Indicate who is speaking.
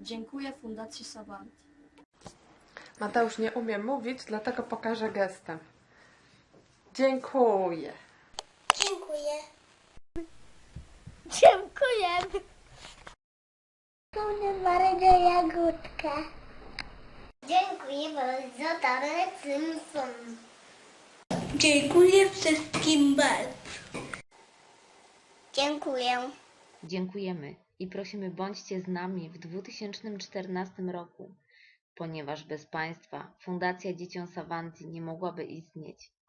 Speaker 1: Dziękuję Fundacji Savanti.
Speaker 2: Mateusz nie umie mówić, dlatego pokażę gestem. Dziękuję.
Speaker 3: Dziękuję. Dziękuję bardzo Jagódka. Dziękuję bardzo Tare Simpson.
Speaker 4: Dziękuję wszystkim bardzo.
Speaker 3: Dziękuję.
Speaker 5: Dziękujemy i prosimy bądźcie z nami w 2014 roku, ponieważ bez Państwa Fundacja Dzieciom Savanti nie mogłaby istnieć.